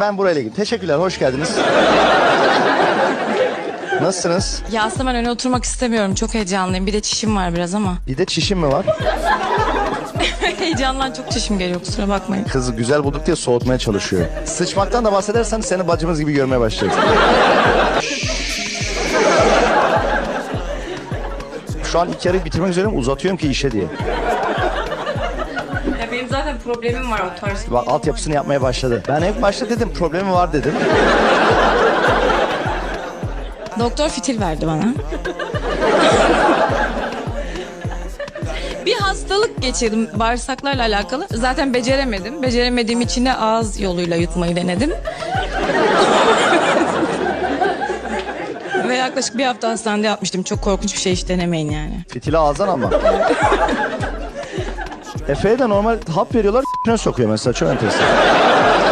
Ben burayla gideyim. Teşekkürler, hoş geldiniz. Nasılsınız? Ya aslında ben öne oturmak istemiyorum. Çok heyecanlıyım. Bir de çişim var biraz ama. Bir de çişim mi var? Heyecandan çok çişim geliyor kusura bakmayın. Kızı güzel bulduk diye soğutmaya çalışıyor. Sıçmaktan da bahsedersen seni bacımız gibi görmeye başlayacağız. Şu an iki yarı bitirmek üzereyim uzatıyorum ki işe diye. Zaten problemim var o tarz. Bak altyapısını yapmaya başladı. Ben hep başta dedim problemi var dedim. Doktor fitil verdi bana. bir hastalık geçirdim bağırsaklarla alakalı. Zaten beceremedim. Beceremediğim için de ağız yoluyla yutmayı denedim. Ve yaklaşık bir hafta hastanede yapmıştım. Çok korkunç bir şey hiç denemeyin yani. Fitili ağızdan ama. Efe'ye de normal hap veriyorlar sokuyor mesela çok enteresan.